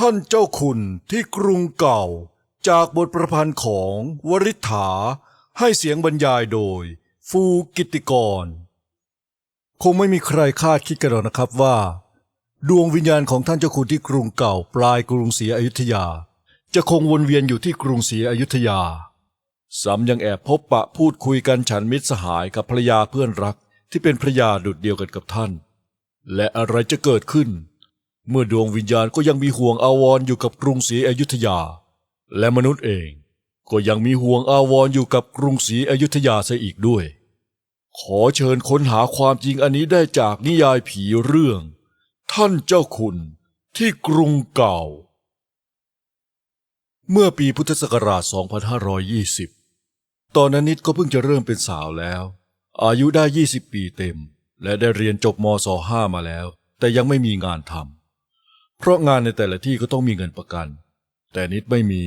ท่านเจ้าคุณที่กรุงเก่า จากบทประพันธ์ของวริษฐา ให้เสียงบรรยายโดย ฟูกิติกร คงไม่มีใครคาดคิดกันหรอกนะครับว่า ดวงวิญญาณของท่านเจ้าคุณที่กรุงเก่า ปลายกรุงศรีอยุธยา จะคงวนเวียนอยู่ที่กรุงศรีอยุธยาซ้ำยังแอบพบปะพูดคุยกันฉันมิตรสหายกับภรรยาเพื่อนรักที่เป็นภรรยาดุดเดียวกันกับท่าน และอะไรจะเกิดขึ้น เมื่อดวงวิญญาณก็ยังมีห่วงอาวรณ์อยู่กับกรุงศรีอยุธยา และมนุษย์เองก็ยังมีห่วงอาวรณ์อยู่กับกรุงศรีอยุธยาเสียอีกด้วย ขอเชิญค้นหาความจริงอันนี้ได้จากนิยายผีเรื่อง ท่านเจ้าคุณที่กรุงเก่า เมื่อปีพุทธศักราช 2520 ตอนนั้นนิดก็เพิ่งจะเริ่มเป็นสาวแล้ว อายุได้ 20 ปีเต็ม และได้เรียนจบมศ 5 มาแล้ว แต่ยังไม่มีงานทำ เพราะงานในแต่ละที่ก็ต้องมีเงินประกัน แต่นิดไม่มี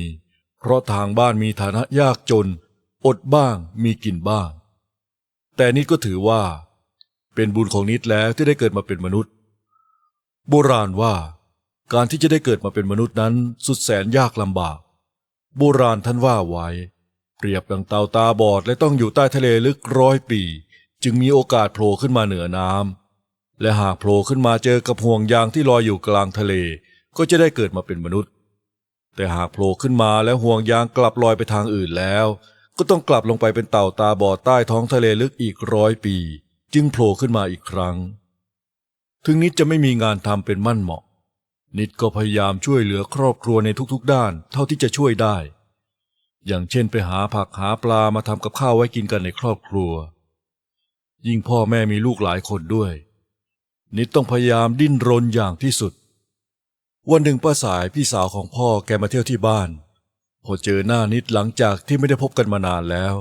เพราะทางบ้านมีฐานะยากจน อดบ้างมีกินบ้าง แต่นิดก็ถือว่า เป็นบุญของนิดแล้วที่ได้เกิดมาเป็นมนุษย์ โบราณว่า การที่จะได้เกิดมาเป็นมนุษย์นั้นสุดแสนยากลำบาก โบราณท่านว่าไว้ เปรียบดังเต่าตาบอดและต้องอยู่ใต้ทะเลลึกร้อยปี จึงมีโอกาสโผล่ขึ้นมาเหนือน้ำ และหากโผล่ขึ้นมาเจอกับห่วงยางที่ลอยอยู่กลางทะเล ก็จะได้เกิดมาเป็นมนุษย์ แต่หากโผล่ขึ้นมาแล้วห่วงยางกลับลอยไปทางอื่นแล้ว ก็ต้องกลับลงไปเป็นเต่าตาบอดใต้ท้องทะเลลึกอีกร้อยปี จึงโผล่ขึ้นมาอีกครั้ง ถึงนิดจะไม่มีงานทำเป็นมั่นเหมาะ นิดก็พยายามช่วยเหลือครอบครัวในทุกๆ ด้านเท่าที่จะช่วยได้ อย่างเช่นไปหาผักหาปลามาทำกับข้าวไว้กินกันในครอบครัว ยิ่งพ่อแม่มีลูกหลายคนด้วย นิดต้องพยายามดิ้นรนอย่างที่สุด วันหนึ่งป้าสายพี่สาวของพ่อแกมาเที่ยวที่บ้าน พอเจอหน้านิดหลังจากที่ไม่ได้พบกันมานานแล้ว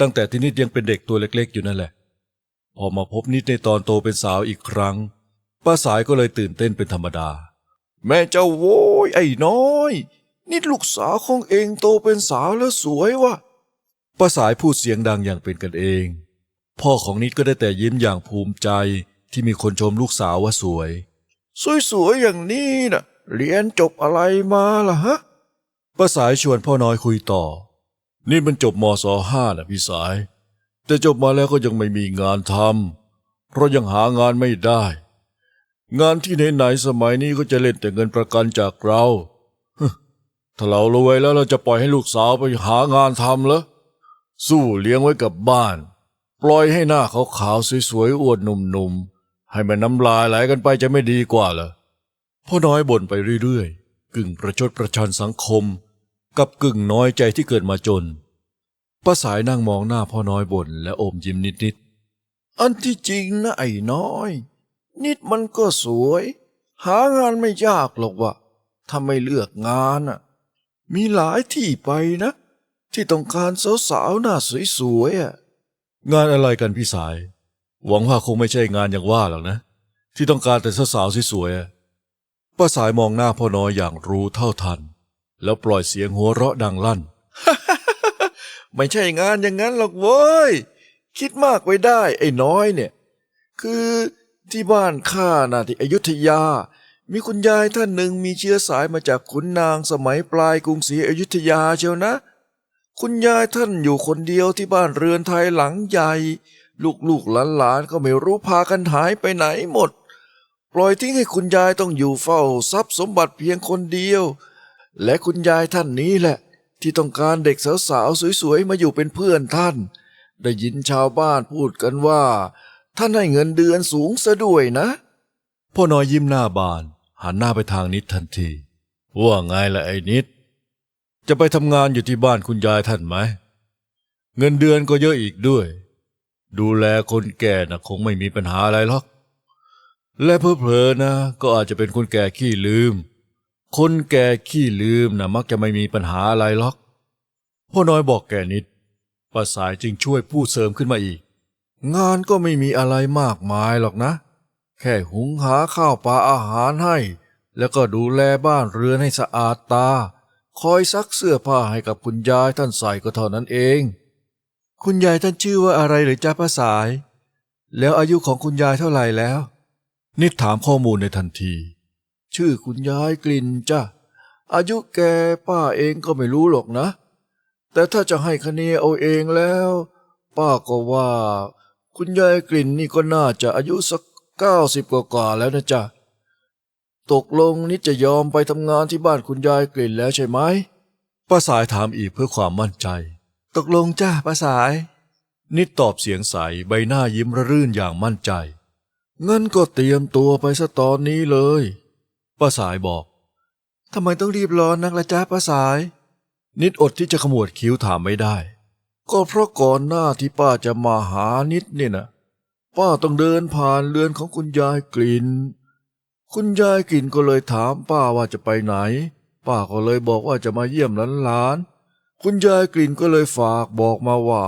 ตั้งแต่ที่นิดยังเป็นเด็กตัวเล็กๆ อยู่นั่นแหละ พอมาพบนิดในตอนโตเป็นสาวอีกครั้ง ป้าสายก็เลยตื่นเต้นเป็นธรรมดา แม่เจ้าโว้ยไอ้น้อย นิดลูกสาวของเองโตเป็นสาวแล้วสวยวะป้าสายพูดเสียงดังอย่างเป็นกันเอง พ่อของนิดก็ได้แต่ยิ้มอย่างภูมิใจ ที่มีคนชมลูกสาวว่าสวย สวยๆอย่างนี้น่ะเรียนจบอะไรมาล่ะฮะป้าสายชวนพ่อน้อยคุยต่อ นี่มันจบมศห้านะพี่สาย แต่จบมาแล้วก็ยังไม่มีงานทำเพราะยังหางานไม่ได้ งานที่ไหนๆสมัยนี้ก็จะเล่นแต่เงินประกันจากเราฮึถ้าเรารวยแล้วเราจะปล่อยให้ลูกสาวไปหางานทำเหรอสู้เลี้ยงไว้กับบ้าน ปล่อยให้หน้าขาวๆสวยๆอวดหนุ่มๆ ให้มันน้ำลายไหลกันไปจะไม่ดีกว่าเหรอพ่อน้อยบ่นไปเรื่อยๆ กึ่งประชดประชันสังคม กับกึ่งน้อยใจที่เกิดมาจนป้าสายนั่งมองหน้าพ่อน้อยบ่นและอมยิ้มนิดอันที่จริงนะไอ้น้อย นิดมันก็สวย หางานไม่ยากหรอกวะถ้าไม่เลือกงานอะ มีหลายที่ไปนะ ที่ต้องการสาวๆหน้าสวยๆอะๆงานอะไรกันพี่สาย หวังว่าคงไม่ใช่งานอย่างว่าหรอกนะ ที่ต้องการแต่สาวๆสวยๆป้าสายมองหน้าพ่อน้อยอย่างรู้เท่าทัน แล้วปล่อยเสียงหัวเราะดังลั่น ไม่ใช่งานอย่างนั้นหรอกเว้ย คิดมากไว้ได้ไอ้น้อยเนี่ย คือที่บ้านข้าน่ะที่อยุธยา มีคุณยายท่านหนึ่งมีเชื้อสายมาจากขุนนางสมัยปลายกรุงศรีอยุธยาเชียวนะ คุณยายท่านอยู่คนเดียวที่บ้านเรือนไทยหลังใหญ่ ลูกๆหลานๆก็ไม่รู้พากันหายไปไหนหมด ปล่อยทิ้งให้คุณยายต้องอยู่เฝ้าทรัพย์สมบัติเพียงคนเดียว และคุณยายท่านนี้แหละ ที่ต้องการเด็กสาวๆสวยๆมาอยู่เป็นเพื่อนท่าน ได้ยินชาวบ้านพูดกันว่า ท่านให้เงินเดือนสูงซะด้วยนะพ่อน้อยยิ้มหน้าบาน หันหน้าไปทางนิดทันที ว่าไงล่ะไอ้นิด จะไปทำงานอยู่ที่บ้านคุณยายท่านไหม เงินเดือนก็เยอะอีกด้วย ดูแลคนแก่น่ะคงไม่มีปัญหาอะไรหรอก และเพอเพลอนะ ก็อาจจะเป็นคนแก่ขี้ลืม คนแก่ขี้ลืมนะมักจะไม่มีปัญหาอะไรหรอกพ่อน้อยบอกแกนิดป้าสายจึงช่วยพูดเสริมขึ้นมาอีก งานก็ไม่มีอะไรมากมายหรอกนะ แค่หุงหาข้าวปลาอาหารให้ แล้วก็ดูแลบ้านเรือนให้สะอาดตา คอยซักเสื้อผ้าให้กับคุณยายท่านใส่ก็เท่านั้นเอง คุณยายท่านชื่อว่าอะไรหรือจ้าป้าสาย แล้วอายุของคุณยายเท่าไหร่แล้ว นิดถามข้อมูลในทันที ชื่อคุณยายกลิ่นจ้ะอายุแกป้าเองก็ไม่รู้หรอกนะ แต่ถ้าจะให้คะเนเอาเองแล้ว ป้าก็ว่า คุณยายกลิ่นนี่ก็น่าจะอายุสักเก้าสิบกว่าๆแล้วนะจ๊ะตกลงนิดจะยอมไปทำงานที่บ้านคุณยายกลิ่นแล้วใช่ไหมป้าสายถามอีกเพื่อความมั่นใจ ตกลงจ้าป้าสาย นิดตอบเสียงใสใบหน้ายิ้มระรื่นอย่างมั่นใจงั้นก็เตรียมตัวไปซะตอนนี้เลยป้าสายบอกทำไมต้องรีบร้อนนักละจ้าป้าสาย นิดอดที่จะขมวดคิ้วถามไม่ได้ ก็เพราะก่อนหน้าที่ป้าจะมาหานิดเนี่ยนะป้าต้องเดินผ่านเรือนของคุณยายกลิ่น คุณยายกลิ่นก็เลยถามป้าว่าจะไปไหน ป้าก็เลยบอกว่าจะมาเยี่ยมหลานๆ คุณยายกลิ่นก็เลยฝากบอกมาว่า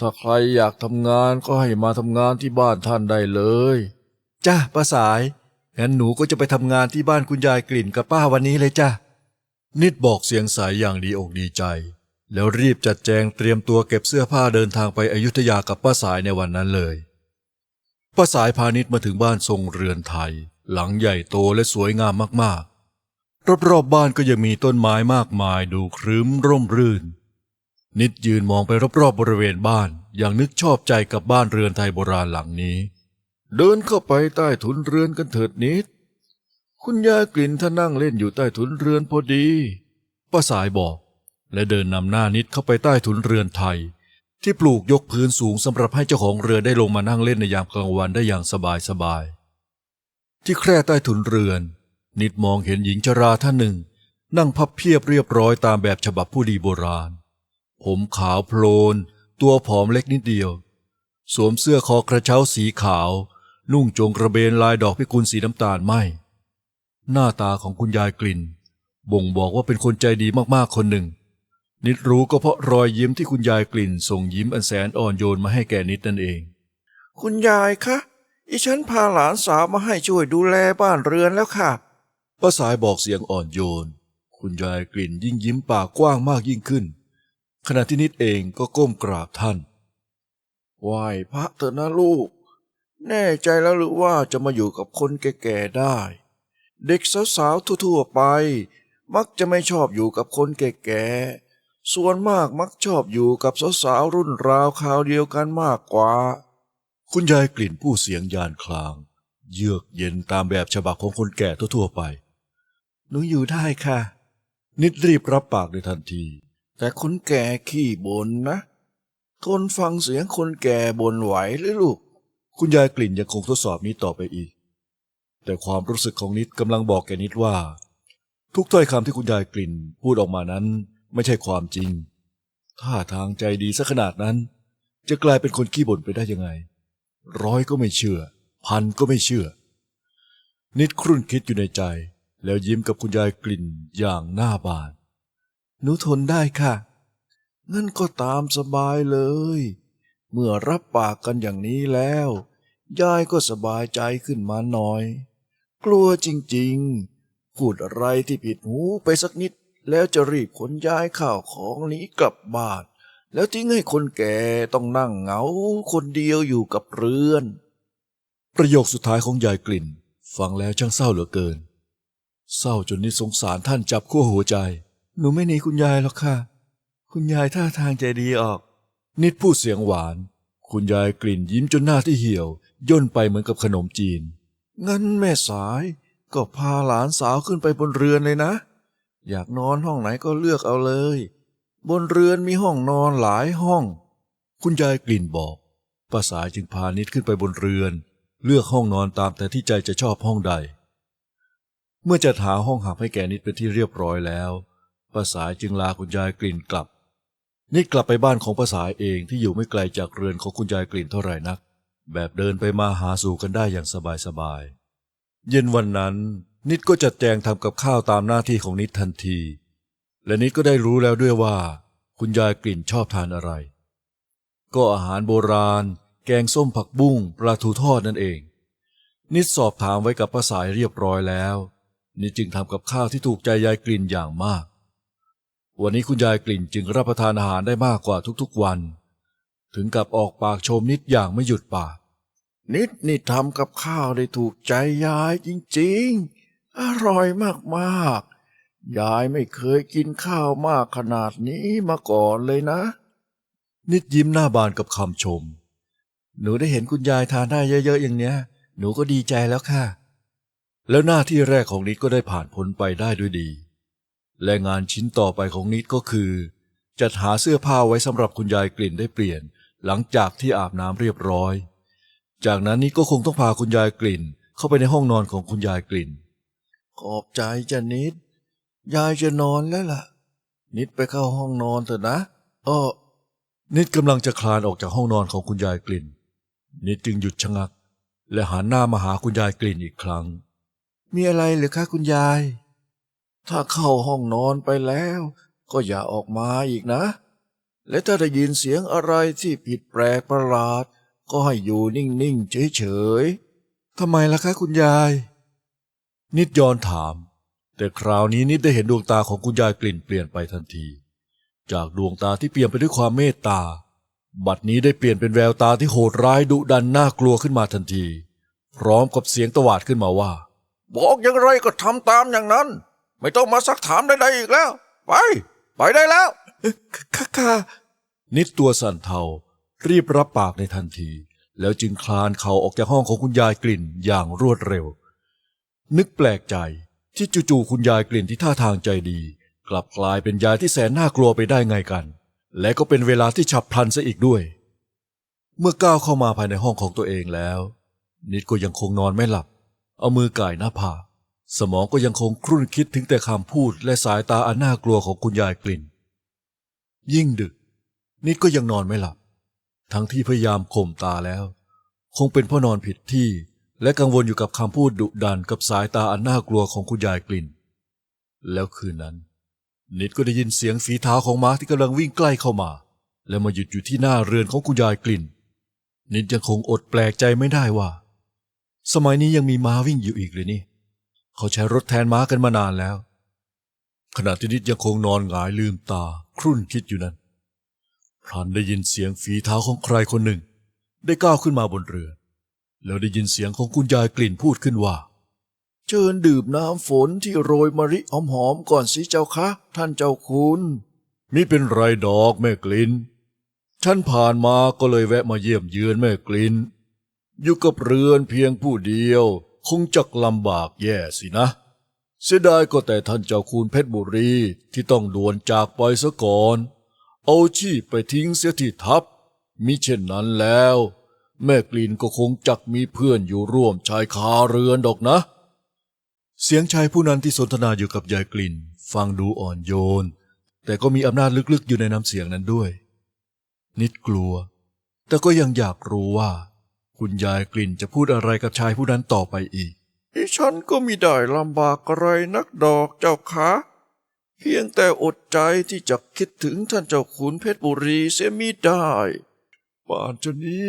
ถ้าใครอยากทำงานก็ให้มาทำงานที่บ้านท่านได้เลยจ้าป้าสายงั้นหนูก็จะไปทำงานที่บ้านคุณยายกลิ่นกับป้าวันนี้เลยจ้านิดบอกเสียงใสอย่างดีอกดีใจ แล้วรีบจัดแจงเตรียมตัวเก็บเสื้อผ้าเดินทางไปอยุธยากับป้าสายในวันนั้นเลยป้าสายพานิดมาถึงบ้านทรงเรือนไทย หลังใหญ่โตและสวยงามมาก รอบๆบบ้านก็ยังมีต้นไม้มากมายดูครึ้มร่มรื่น นิดยืนมองไปรอบๆบบริเวณบ้าน อย่างนึกชอบใจกับบ้านเรือนไทยโบราณหลังนี้ เดินเข้าไปใต้ถุนเรือนกันเถิดนิด คุณยายกลิ่นท่านั่งเล่นอยู่ใต้ถุนเรือนพอดีป้าสายบอก และเดินนำหน้านิดเข้าไปใต้ถุนเรือนไทย ที่ปลูกยกพื้นสูงสำหรับให้เจ้าของเรือได้ลงมานั่งเล่นในยามกลางวันได้อย่างสบายสบายๆที่แคร่ใต้ถุนเรือน นิดมองเห็นหญิงชราท่านหนึ่ง นั่งพับเพียบเรียบร้อยตามแบบฉบับผู้ดีโบราณ ผมขาวโพลน ตัวผอมเล็กนิดเดียว สวมเสื้อคอกระเช้าสีขาว นุ่งจงกระเบนลายดอกพิกุลสีน้ำตาลไหมหน้าตาของคุณยายกลิ่น บ่งบอกว่าเป็นคนใจดีมากๆคนหนึ่ง นิดรู้ก็เพราะรอยยิ้มที่คุณยายกลิ่น ส่งยิ้มอันแสนอ่อนโยนมาให้แก่นิดนั่นเอง คุณยายคะ อีฉันพาหลานสาวมาให้ช่วยดูแลบ้านเรือนแล้วค่ะ ป้าสายบอกเสียงอ่อนโยน คุณยายกลิ่นยิ่งยิ้มปากกว้างมากยิ่งขึ้น ขณะที่นิดเองก็ก้มกราบท่าน ไหว้พระเถอะนะลูก แน่ใจแล้วหรือว่าจะมาอยู่กับคนแก่ๆได้ เด็กสาวๆทั่วๆไป มักจะไม่ชอบอยู่กับคนแก่ๆ ส่วนมากมักชอบอยู่กับสาวๆรุ่นราวคราวเดียวกันมากกว่า คุณยายกลิ่นผู้เสียงยานคลาง เยือกเย็นตามแบบฉบับของคนแก่ทั่วๆไป หนูอยู่ได้ค่ะ นิดรีบรับปากในทันที แต่คนแก่ขี้บ่นนะ ทนฟังเสียงคนแก่บ่นไหวหรือลูก คุณยายกลิ่นยังคงทดสอบนี้ต่อไปอีก แต่ความรู้สึกของนิดกำลังบอกแกนิดว่า ทุกถ้อยคำที่คุณยายกลิ่นพูดออกมานั้นไม่ใช่ความจริงท่าทางใจดีซะขนาดนั้น จะกลายเป็นคนขี้บ่นไปได้ยังไง ร้อยก็ไม่เชื่อ พันก็ไม่เชื่อ นิดครุ่นคิดอยู่ในใจ แล้วยิ้มกับคุณยายกลิ่นอย่างหน้าบานหนูทนได้ค่ะ งั้นก็ตามสบายเลย เมื่อรับปากกันอย่างนี้แล้ว ยายก็สบายใจขึ้นมาหน่อย กลัวจริงๆ พูดอะไรที่ผิดหูไปสักนิด แล้วจะรีบขนย้ายข้าวของหนี้กลับบ้าน แล้วทิ้งให้คนแก่ต้องนั่งเหงาคนเดียวอยู่กับเรือน ประโยคสุดท้ายของยายกลิ่น ฟังแล้วช่างเศร้าเหลือเกิน เศร้าจนนิดสงสารท่านจับขั้วหัวใจ หนูไม่หนีคุณยายหรอกค่ะ คุณยายท่าทางใจดีออก นิดพูดเสียงหวาน คุณยายกลิ่นยิ้มจนหน้าที่เหี่ยว ย่นไปเหมือนกับขนมจีน งั้นแม่สายก็พาหลานสาวขึ้นไปบนเรือนเลยนะ อยากนอนห้องไหนก็เลือกเอาเลย บนเรือนมีห้องนอนหลายห้อง คุณยายกลิ่นบอกป้าสายจึงพานิดขึ้นไปบนเรือน เลือกห้องนอนตามแต่ที่ใจจะชอบห้องใด เมื่อจัดหาห้องหับให้แก่นิดเป็นที่เรียบร้อยแล้วป้าสายจึงลาคุณยายกลิ่นกลับ นิดกลับไปบ้านของป้าสายเองที่อยู่ไม่ไกลจากเรือนของคุณยายกลิ่นเท่าไหร่นัก แบบเดินไปมาหาสู่กันได้อย่างสบายๆเย็นวันนั้น นิดก็จัดแจงทำกับข้าวตามหน้าที่ของนิดทันที และนิดก็ได้รู้แล้วด้วยว่า คุณยายกลิ่นชอบทานอะไร ก็อาหารโบราณ แกงส้มผักบุ้งปลาทูทอดนั่นเอง นิดสอบถามไว้กับป้าสายเรียบร้อยแล้ว นิดจึงทำกับข้าวที่ถูกใจยายกลิ่นอย่างมาก วันนี้คุณยายกลิ่นจึงรับประทานอาหารได้มากกว่าทุกๆวัน ถึงกับออกปากชมนิดอย่างไม่หยุดปาก นิดนี่ทำกับข้าวได้ถูกใจยายจริงๆออร่อยมากๆ ยายไม่เคยกินข้าวมากขนาดนี้มาก่อนเลยนะ นิดยิ้มหน้าบานกับคำชม หนูได้เห็นคุณยายทานได้เยอะๆอย่างเนี้ย หนูก็ดีใจแล้วค่ะ แล้วหน้าที่แรกของนิดก็ได้ผ่านพ้นไปได้ด้วยดี และงานชิ้นต่อไปของนิดก็คือ จัดหาเสื้อผ้าไว้สำหรับคุณยายกลิ่นได้เปลี่ยน หลังจากที่อาบน้ำเรียบร้อย จากนั้นนิดก็คงต้องพาคุณยายกลิ่น เข้าไปในห้องนอนของคุณยายกลิ่น ขอบใจจะนิด ยายจะนอนแล้วล่ะ นิดไปเข้าห้องนอนเถอะนะอ้อนิดกำลังจะคลานออกจากห้องนอนของคุณยายกลิ่น นิดจึงหยุดชะงัก และหันหน้ามาหาคุณยายกลิ่นอีกครั้ง มีอะไรหรือคะคุณยาย ถ้าเข้าห้องนอนไปแล้ว ก็อย่าออกมาอีกนะ และถ้าได้ยินเสียงอะไรที่ผิดแปลกประหลาด ก็ให้อยู่นิ่งๆเฉยๆทำไมล่ะคะคุณยาย นิดย้อนถาม แต่คราวนี้นิดได้เห็นดวงตาของคุณยายกลิ่นเปลี่ยนไปทันที จากดวงตาที่เปลี่ยนไปด้วยความเมตตา บัดนี้ได้เปลี่ยนเป็นแววตาที่โหดร้ายดุดันน่ากลัวขึ้นมาทันที พร้อมกับเสียงตวาดขึ้นมาว่า บอกอย่างไรก็ทำตามอย่างนั้น ไม่ต้องมาซักถามใดๆอีกแล้ว ไป ไปได้แล้วค่ะค่ะนิดตัวสั่นเทา รีบรับปากในทันที แล้วจึงคลานเข่าออกจากห้องของคุณยายกลิ่นอย่างรวดเร็ว นึกแปลกใจที่จู่ๆคุณยายกลิ่นที่ท่าทางใจดี กลับกลายเป็นยายที่แสนน่ากลัวไปได้ไงกัน และก็เป็นเวลาที่ฉับพลันซะอีกด้วย เมื่อก้าวเข้ามาภายในห้องของตัวเองแล้ว นิดก็ยังคงนอนไม่หลับ เอามือก่ายหน้าผากสมองก็ยังคงครุ่นคิดถึงแต่คำพูดและสายตาอันน่ากลัวของคุณยายกลิ่น ยิ่งดึกนิดก็ยังนอนไม่หลับ ทั้งที่พยายามข่มตาแล้ว คงเป็นเพ่อนอนผิดที่ และกังวลอยู่กับคำพูดดุดันกับสายตาอันน่ากลัวของคุณยายกลิ่น แล้วคืนนั้น นิดก็ได้ยินเสียงฝีเท้าของม้าที่กำลังวิ่งใกล้เข้ามา และมาหยุดอยู่ที่หน้าเรือนของคุณยายกลิ่น นิดยังคงอดแปลกใจไม่ได้ว่า สมัยนี้ยังมีม้าวิ่งอยู่อีกหรือนี่ เขาใช้รถแทนม้ากันมานานแล้ว ขณะที่นิดยังคงนอนหงายลืมตา ครุ่นคิดอยู่นั้น พลันได้ยินเสียงฝีเท้าของใครคนหนึ่ง ได้ก้าวขึ้นมาบนเรือ แล้วได้ยินเสียงของคุณยายกลิ่นพูดขึ้นว่า เชิญดื่มน้ำฝนที่โรยมะริหอมๆก่อนสิเจ้าคะ ท่านเจ้าคุณมิเป็นไรดอกแม่กลินฉันผ่านมาก็เลยแวะมาเยี่ยมเยือนแม่กลิน อยู่กับเรือนเพียงผู้เดียว คงจักลำบากแย่สินะ เสียดายก็แต่ท่านเจ้าคุณเพชรบุรีที่ต้องด่วนจากไปซะก่อน เอาชีพไปทิ้งเสียที่ทัพมิเช่นนั้นแล้ว แม่กลินก็คงจักมีเพื่อนอยู่ร่วมชายคาเรือนดอกนะ เสียงชายผู้นั้นที่สนทนาอยู่กับยายกลิ่น ฟังดูอ่อนโยน แต่ก็มีอำนาจลึกๆอยู่ในน้ำเสียงนั้นด้วย นิดกลัว แต่ก็ยังอยากรู้ว่า คุณยายกลิ่นจะพูดอะไรกับชายผู้นั้นต่อไปอีกดิฉันก็มีได้ลำบากอะไรนักดอกเจ้าคะเพียงแต่อดใจที่จะคิดถึงท่านเจ้าขุนเพชรบุรีเสียมิได้ ป่านจะนี้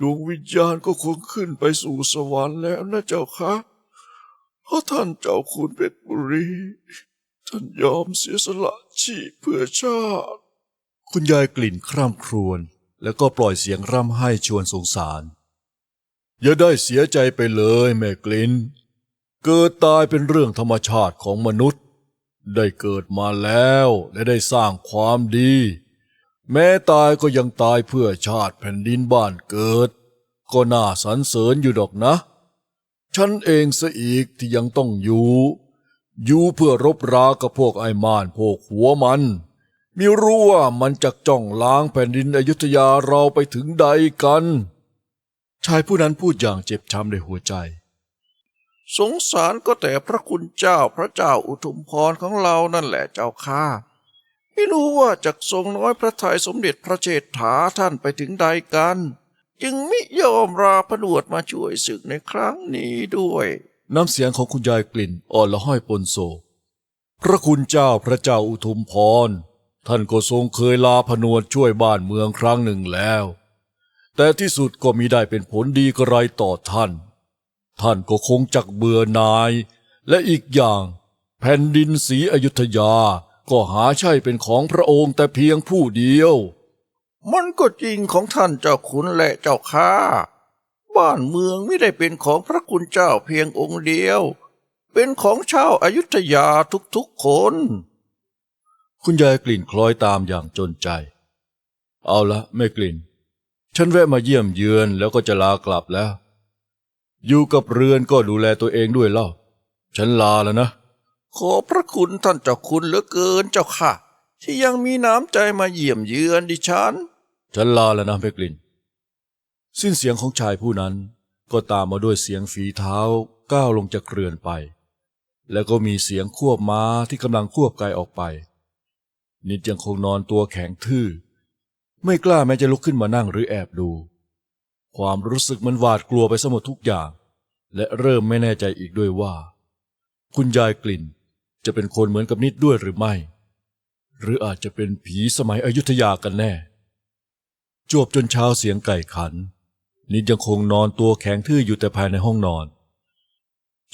ดวงวิญญาณก็คงขึ้นไปสู่สวรรค์แล้วนะเจ้าคะเพราะท่านเจ้าขุนเพชรบุรี ท่านยอมเสียสละชีพเพื่อชาติ คุณยายกลิ่นคร่ำครวญแล้วก็ปล่อยเสียงร่ำไห้ชวนสงสาร อย่าได้เสียใจไปเลยแม่กลิน เกิดตายเป็นเรื่องธรรมชาติของมนุษย์ ได้เกิดมาแล้วและได้สร้างความดี แม้ตายก็ยังตายเพื่อชาติแผ่นดินบ้านเกิด ก็น่าสรรเสริญอยู่ดอกนะ ฉันเองซะอีกที่ยังต้องอยู่ อยู่เพื่อรบรากับพวกไอ้มานพวกหัวมันมิรู้ว่ามันจะจ้องล้างแผ่นดินอยุธยาเราไปถึงใดกัน ชายผู้นั้นพูดอย่างเจ็บช้ำในหัวใจ สงสารก็แต่พระคุณเจ้าพระเจ้าอุทุมพรของเรานั่นแหละเจ้าค่ะไม่รู้ว่าจากทรงน้อยพระทัยสมเด็จพระเชษฐาท่านไปถึงใดกัน จึงมิยอมราผนวดมาช่วยศึกในครั้งนี้ด้วย น้ำเสียงของคุณยายกลิ่นอ่อนละห้อยปนโศกพระคุณเจ้าพระเจ้าอุทุมพร ท่านก็ทรงเคยลาผนวดช่วยบ้านเมืองครั้งหนึ่งแล้ว แต่ที่สุดก็มีได้เป็นผลดีกระไรต่อท่าน ท่านก็คงจักเบื่อหน่าย และอีกอย่าง แผ่นดินศรีอยุธยาก็หาใช่เป็นของพระองค์แต่เพียงผู้เดียว มันก็จริงของท่านเจ้าขุนและเจ้าข้าบ้านเมืองไม่ได้เป็นของพระคุณเจ้าเพียงองค์เดียว เป็นของชาวอายุทยาทุกๆคน คุณยายกลิ่นคล้อยตามอย่างจนใจ เอาละแม่กลิ่น ฉันแวะมาเยี่ยมเยือนแล้วก็จะลากลับแล้ว อยู่กับเรือนก็ดูแลตัวเองด้วยเล่า ฉันลาแล้วนะ ขอพระคุณท่านเจ้าคุณเหลือเกินเจ้าค่ะ ที่ยังมีน้ำใจมาเยี่ยมเยือนดิฉัน ฉันลาแล้วนะแม่กลิ่นสิ้นเสียงของชายผู้นั้นก็ตามมาด้วยเสียงฝีเท้าก้าวลงจากเรือนไป แล้วก็มีเสียงควบม้าที่กำลังควบไกออกไป นิดยังคงนอนตัวแข็งทื่อ ไม่กล้าแม้จะลุกขึ้นมานั่งหรือแอบดู ความรู้สึกมันหวาดกลัวไปสมดทุกอย่าง และเริ่มไม่แน่ใจอีกด้วยว่า คุณยายกลิ่นจะเป็นคนเหมือนกับนิดด้วยหรือไม่ หรืออาจจะเป็นผีสมัยอยุธยากันแน่ จวบจนเช้าเสียงไก่ขัน นิดยังคงนอนตัวแข็งทื่ออยู่แต่ภายในห้องนอน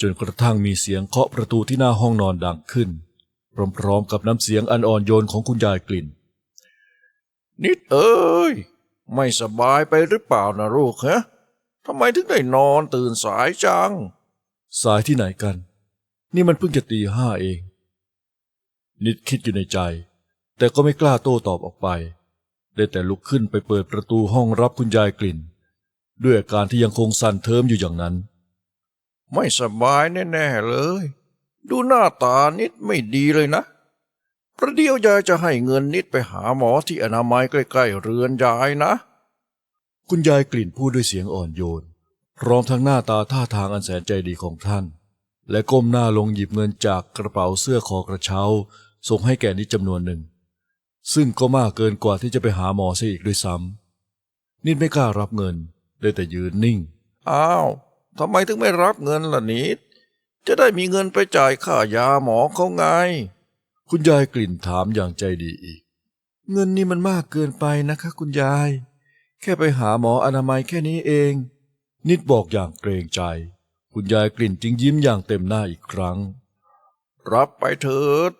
จนกระทั่งมีเสียงเคาะประตูที่หน้าห้องนอนดังขึ้น พร้อมๆกับน้ำเสียงอันอ่อนโยนของคุณยายกลิ่น นิดเอ้ย ไม่สบายไปหรือเปล่านะลูกฮะทำไมถึงได้นอนตื่นสายจัง สายที่ไหนกัน นี่มันเพิ่งจะตีห้าเอง นิดคิดอยู่ในใจ แต่ก็ไม่กล้าโต้ตอบออกไป ได้แต่ลุกขึ้นไปเปิดประตูห้องรับคุณยายกลิ่น ด้วยอาการที่ยังคงสั่นเทิมอยู่อย่างนั้น ไม่สบายแน่ๆเลย ดูหน้าตานิดไม่ดีเลยนะ ประเดี๋ยวยายจะให้เงินนิดไปหาหมอที่อนามัยใกล้ๆเรือนยายนะ คุณยายกลิ่นพูดด้วยเสียงอ่อนโยน พร้อมทั้งหน้าตาท่าทางอันแสนใจดีของท่าน และก้มหน้าลงหยิบเงินจากกระเป๋าเสื้อคอกระเช้า ส่งให้แก่นิดจำนวนหนึ่ง ซึ่งก็มากเกินกว่าที่จะไปหาหมอเสียอีกด้วยซ้ำนิดไม่กล้ารับเงินได้แต่ยืนนิ่ง อ้าวทำไมถึงไม่รับเงินล่ะนิด จะได้มีเงินไปจ่ายค่ายาหมอเขาไง คุณยายกลิ่นถามอย่างใจดีอีก เงินนี่มันมากเกินไปนะคะ คุณยาย แค่ไปหาหมออนามัยแค่นี้เอง นิดบอกอย่างเกรงใจ คุณยายกลิ่นจึงยิ้มอย่างเต็มหน้าอีกครั้ง รับไปเถิด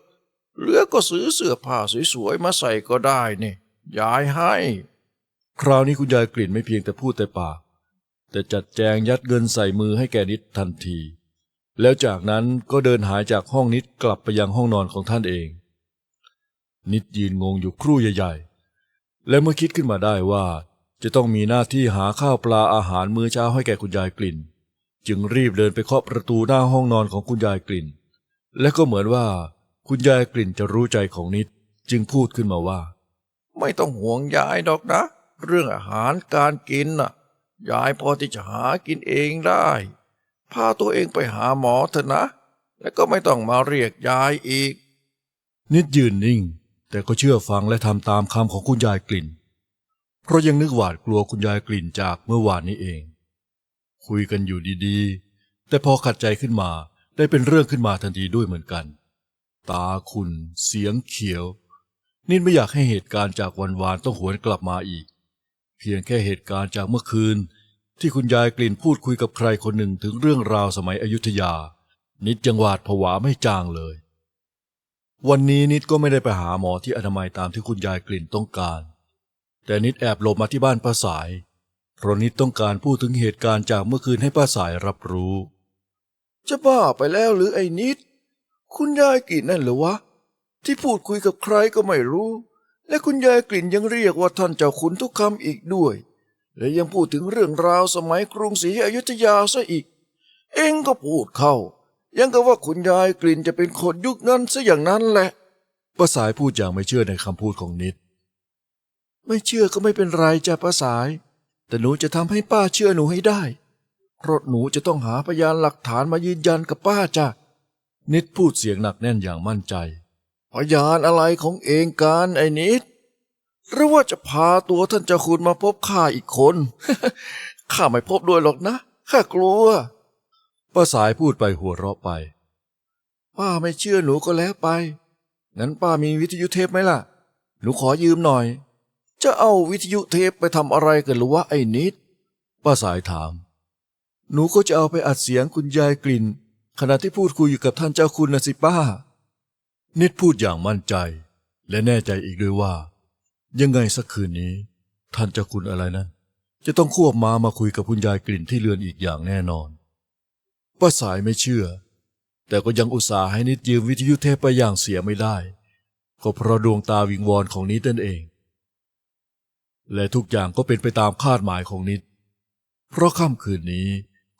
เหลือก็ซื้อเสื้อผ้าสวยๆมาใส่ก็ได้นี่ยายให้ คราวนี้คุณยายกลิ่นไม่เพียงแต่พูดแต่ปากแต่จัดแจงยัดเงินใส่มือให้แก่นิดทันที แล้วจากนั้นก็เดินหายจากห้องนิดกลับไปยังห้องนอนของท่านเอง นิดยืนงงอยู่ครู่ใหญ่ๆ และเมื่อคิดขึ้นมาได้ว่า จะต้องมีหน้าที่หาข้าวปลาอาหารมื้อเช้าให้แก่คุณยายกลิ่น จึงรีบเดินไปเคาะประตูหน้าห้องนอนของคุณยายกลิ่น และก็เหมือนว่า คุณยายกลิ่นจะรู้ใจของนิดจึงพูดขึ้นมาว่า ไม่ต้องห่วงยายดอกนะ เรื่องอาหารการกินน่ะ ยายพอที่จะหากินเองได้ พาตัวเองไปหาหมอเถอะนะ แล้วก็ไม่ต้องมาเรียกยายอีก นิดยืนนิ่ง แต่ก็เชื่อฟังและทำตามคำของคุณยายกลิ่น เพราะยังนึกหวาดกลัวคุณยายกลิ่นจากเมื่อวานนี้เอง คุยกันอยู่ดีๆ แต่พอขัดใจขึ้นมาได้เป็นเรื่องขึ้นมาทันทีด้วยเหมือนกัน ตาคุณเสียงเขียว นิดไม่อยากให้เหตุการณ์จากวันวานต้องหวนกลับมาอีก เพียงแค่เหตุการณ์จากเมื่อคืน ที่คุณยายกลิ่นพูดคุยกับใครคนหนึ่งถึงเรื่องราวสมัยอยุธยา นิดยังหวาดผวาไม่จางเลย วันนี้นิดก็ไม่ได้ไปหาหมอที่อนามัยตามที่คุณยายกลิ่นต้องการ แต่นิดแอบหลบมาที่บ้านป้าสาย เพราะนิดต้องการพูดถึงเหตุการณ์จากเมื่อคืนให้ป้าสายรับรู้ จะบ้าไปแล้วหรือไอ้นิด คุณยายกลิ่นนั่นเหรือวะ ที่พูดคุยกับใครก็ไม่รู้ และคุณยายกลิ่นยังเรียกว่าท่านเจ้าคุณทุกคำอีกด้วย และยังพูดถึงเรื่องราวสมัยกรุงศรีอยุธยาซะอีก เองก็พูดเข้า ยังกับว่าคุณยายกลิ่นจะเป็นคนยุคนั้นซะอย่างนั้นแหละป้าสายพูดอย่างไม่เชื่อในคำพูดของนิด ไม่เชื่อก็ไม่เป็นไรจ้ะป้าสาย แต่หนูจะทำให้ป้าเชื่อหนูให้ได้เพราะหนูจะต้องหาพยานหลักฐานมายืนยันกับป้าจ้ะนิดพูดเสียงหนักแน่นอย่างมั่นใจ พยานอะไรของเองการไอ้นิด หรือว่าจะพาตัวท่านเจ้าคุณมาพบข้าอีกคน ข้าไม่พบด้วยหรอกนะ ข้ากลัว ป้าสายพูดไปหัวเราะไป ป้าไม่เชื่อหนูก็แล้วไป งั้นป้ามีวิทยุเทปไหมล่ะ หนูขอยืมหน่อย จะเอาวิทยุเทปไปทำอะไรกันหรือวะไอ้นิด ป้าสายถาม หนูก็จะเอาไปอัดเสียงคุณยายกลิ่น ขณะที่พูดคุยอยู่กับท่านเจ้าคุณนะสิป้า นิดพูดอย่างมั่นใจ และแน่ใจอีกด้วยว่า ยังไงสักคืนนี้ ท่านเจ้าคุณอะไรนั้นจะต้องควบม้ามาคุยกับคุณยายกลิ่นที่เรือนอีกอย่างแน่นอน ป้าสายไม่เชื่อ แต่ก็ยังอุตส่าห์ให้นิดยืมวิทยุเทปไปอย่างเสียไม่ได้ ก็เพราะดวงตาวิงวอนของนิดนั่นเอง และทุกอย่างก็เป็นไปตามคาดหมายของนิด เพราะค่ำคืนนี้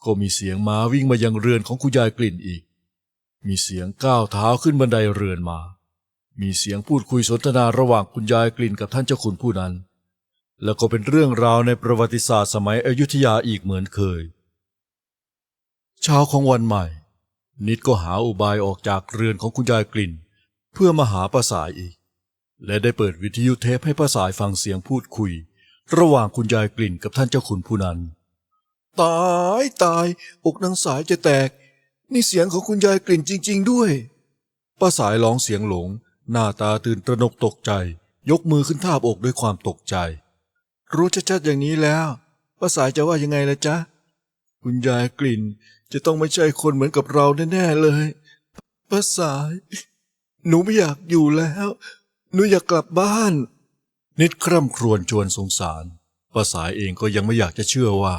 ก็มีเสียงม้าวิ่งมายังเรือนของคุณยายกลิ่นอีก มีเสียงก้าวเท้าขึ้นบันไดเรือนมา มีเสียงพูดคุยสนทนาระหว่างคุณยายกลิ่นกับท่านเจ้าขุนผู้นั้น แล้วก็เป็นเรื่องราวในประวัติศาสตร์สมัยอยุธยาอีกเหมือนเคย เช้าของวันใหม่ นิดก็หาอุบายออกจากเรือนของคุณยายกลิ่น เพื่อมาหาป้าสายอีก และได้เปิดวิทยุเทปให้ป้าสายฟังเสียงพูดคุย ระหว่างคุณยายกลิ่นกับท่านเจ้าขุนผู้นั้น ตายตายอกนางสายจะแตก นี่เสียงของคุณยายกลิ่นจริง ๆ ด้วยป้าสายร้องเสียงหลง หน้าตาตื่นตระหนกตกใจ ยกมือขึ้นทาบอกด้วยความตกใจ รู้ชัดๆอย่างนี้แล้วป้าสายจะว่ายังไงล่ะจ๊ะ คุณยายกลิ่นจะต้องไม่ใช่คนเหมือนกับเราแน่ๆเลยป้าสาย หนูไม่อยากอยู่แล้ว หนูอยากกลับบ้าน นิดคร่ำครวญชวนสงสารป้าสายเองก็ยังไม่อยากจะเชื่อว่า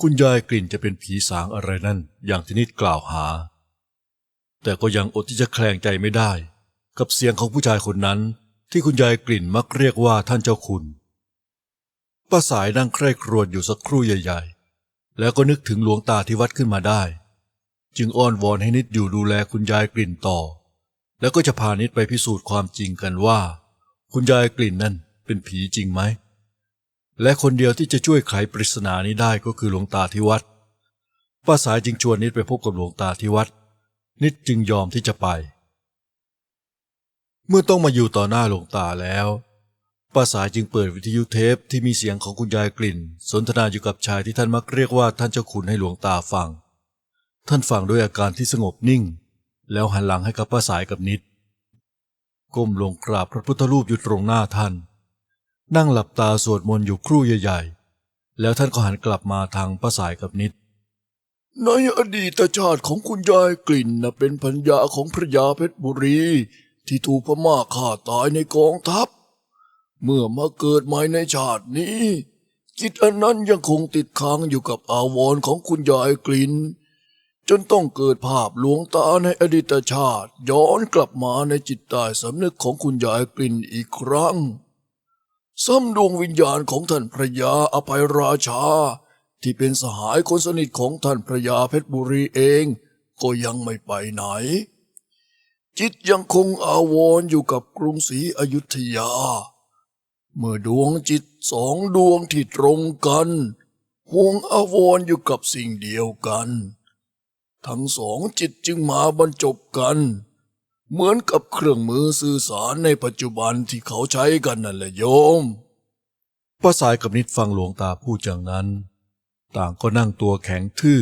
คุณยายกลิ่นจะเป็นผีสางอะไรนั่น อย่างที่นิดกล่าวหา แต่ก็ยังอดที่จะแคลงใจไม่ได้ กับเสียงของผู้ชายคนนั้น ที่คุณยายกลิ่นมักเรียกว่าท่านเจ้าคุณป้าสายนั่งใคร่ครวญอยู่สักครู่ใหญ่ ๆ แล้วก็นึกถึงหลวงตาที่วัดขึ้นมาได้ จึงอ้อนวอนให้นิดอยู่ดูแลคุณยายกลิ่นต่อ แล้วก็จะพานิดไปพิสูจน์ความจริงกันว่า คุณยายกลิ่นนั่นเป็นผีจริงไหม และคนเดียวที่จะช่วยไขปริศนานี้ได้ก็คือหลวงตาที่วัดป้าสายจึงชวนนิดไปพบกับหลวงตาที่วัด นิดจึงยอมที่จะไป เมื่อต้องมาอยู่ต่อหน้าหลวงตาแล้วป้าสายจึงเปิดวิทยุเทปที่มีเสียงของคุณยายกลิ่น สนทนาอยู่กับชายที่ท่านมักเรียกว่าท่านเจ้าขุนให้หลวงตาฟัง ท่านฟังด้วยอาการที่สงบนิ่ง แล้วหันหลังให้กับป้าสายกับนิด ก้มลงกราบพระพุทธรูปอยู่ตรงหน้าท่าน นั่งหลับตาสวดมนต์อยู่ครู่ใหญ่ๆ แล้วท่านก็หันกลับมาทางป้าสายกับนิดในอดีตชาติของคุณยายกลิ่นนะเป็นพัญญาของพระยาเพชรบุรี ที่ถูกพม่าฆ่าตายในกองทัพ เมื่อมาเกิดใหม่ในชาตินี้ จิตอันนั้นยังคงติดค้างอยู่กับอาวรของคุณยายกลิน จนต้องเกิดภาพหลวงตาในอดีตชาติ ย้อนกลับมาในจิตใต้สำนึกของคุณยายกลินอีกครั้งซ้ำดวงวิญญาณของท่านพระยาอภัยราชา ที่เป็นสหายคนสนิทของท่านพระยาเพชรบุรีเอง ก็ยังไม่ไปไหน จิตยังคงอาวรณ์อยู่กับกรุงศรีอยุธยา เมื่อดวงจิตสองดวงที่ตรงกันห่วงอาวรณ์อยู่กับสิ่งเดียวกัน ทั้งสองจิตจึงมาบรรจบกัน เหมือนกับเครื่องมือสื่อสารในปัจจุบันที่เขาใช้กันนั่นแหละโยมป้าสายกับนิดฟังหลวงตาพูดอย่างนั้น ต่างก็นั่งตัวแข็งทื่อ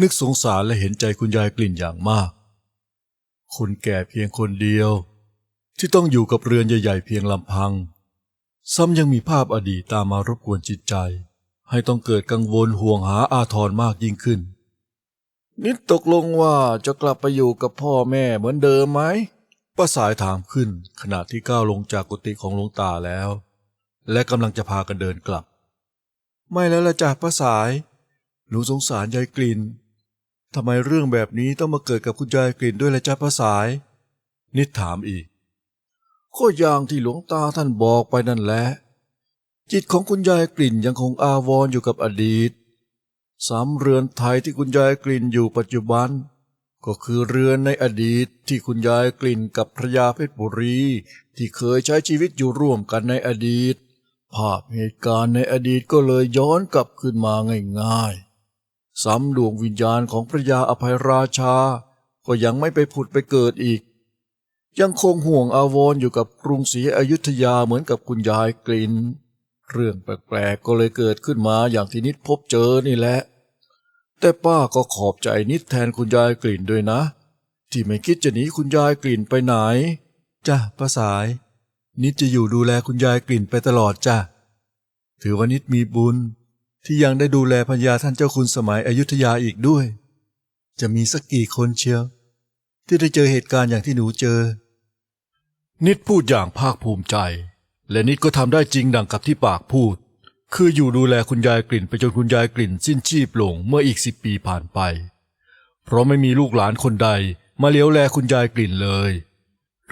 นึกสงสารและเห็นใจคุณยายกลิ่นอย่างมาก คนแก่เพียงคนเดียว ที่ต้องอยู่กับเรือนใหญ่ ๆ เพียงลำพัง ซ้ำยังมีภาพอดีตตามมารบกวนจิตใจ ให้ต้องเกิดกังวลห่วงหาอาทรมากยิ่งขึ้น นิดตกลงว่าจะกลับไปอยู่กับพ่อแม่เหมือนเดิมไหมป้าสายถามขึ้นขณะที่ก้าวลงจากกุฏิของหลวงตาแล้ว และกำลังจะพากันเดินกลับ ไม่แล้วละจ้ะป้าสาย หนูสงสารยายกลิ่น ทำไมเรื่องแบบนี้ต้องมาเกิดกับคุณยายกลิ่นด้วยละจ้ะป้าสาย นิดถามอีก ก็อย่างที่หลวงตาท่านบอกไปนั่นแหละ จิตของคุณยายกลิ่นยังคงอาวรณ์อยู่กับอดีต สามเรือนไทยที่คุณยายกลิ่นอยู่ปัจจุบัน ก็คือเรือนในอดีตที่คุณยายกลิ่นกับพระยาเพชรบุรี ที่เคยใช้ชีวิตอยู่ร่วมกันในอดีต ภาพเหตุการณ์ในอดีตก็เลยย้อนกลับขึ้นมาง่ายๆ ซ้ำดวงวิญญาณของพระยาอภัยราชา ก็ยังไม่ไปผุดไปเกิดอีก ยังคงห่วงอาวรอยู่กับกรุงศรีอยุธยาเหมือนกับคุณยายกลิ่นเรื่องแปลกๆก็เลยเกิดขึ้นมาอย่างที่นิดพบเจอนี่แหละ แต่ป้าก็ขอบใจนิดแทนคุณยายกลิ่นด้วยนะ ที่ไม่คิดจะหนีคุณยายกลิ่นไปไหนจ้ะป้าสาย นิดจะอยู่ดูแลคุณยายกลิ่นไปตลอดจ้ะถือว่านิดมีบุญ ที่ยังได้ดูแลพญาท่านเจ้าคุณสมัยอยุธยาอีกด้วย จะมีสักกี่คนเชียว ที่ได้เจอเหตุการณ์อย่างที่หนูเจอ นิดพูดอย่างภาคภูมิใจ และนิดก็ทำได้จริงดังกับที่ปากพูด คืออยู่ดูแลคุณยายกลิ่นไปจนคุณยายกลิ่นสิ้นชีพลงเมื่ออีกสิบปีผ่านไป เพราะไม่มีลูกหลานคนใดมาเลี้ยวแลคุณยายกลิ่นเลย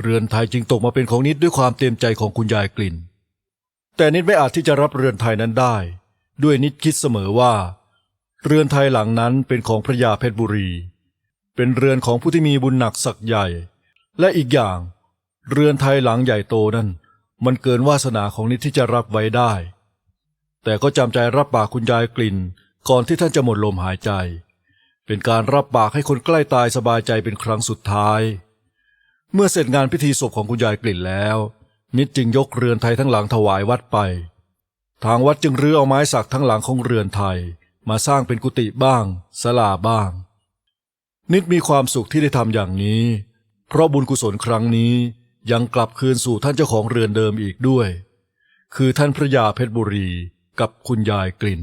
เรือนไทยจึงตกมาเป็นของนิดด้วยความเต็มใจของคุณยายกลิ่น แต่นิดไม่อาจที่จะรับเรือนไทยนั้นได้ ด้วยนิดคิดเสมอว่า เรือนไทยหลังนั้นเป็นของพระยาเพชรบุรี เป็นเรือนของผู้ที่มีบุญหนักศักย์ใหญ่ และอีกอย่าง เรือนไทยหลังใหญ่โตนั้น มันเกินวาสนาของนิดที่จะรับไว้ได้ แต่ก็จำใจรับปากคุณยายกลิ่น ก่อนที่ท่านจะหมดลมหายใจ เป็นการรับปากให้คนใกล้ตายสบายใจเป็นครั้งสุดท้าย เมื่อเสร็จงานพิธีศพของคุณยายกลิ่นแล้ว นิดจึงยกเรือนไทยทั้งหลังถวายวัดไป ทางวัดจึงรื้อเอาไม้สักทั้งหลังของเรือนไทย มาสร้างเป็นกุฏิบ้างสลาบ้าง นิดมีความสุขที่ได้ทำอย่างนี้ เพราะบุญกุศลครั้งนี้ยังกลับคืนสู่ท่านเจ้าของเรือนเดิมอีกด้วย คือท่านพระยาเพชรบุรีกับคุณยายกลิ่น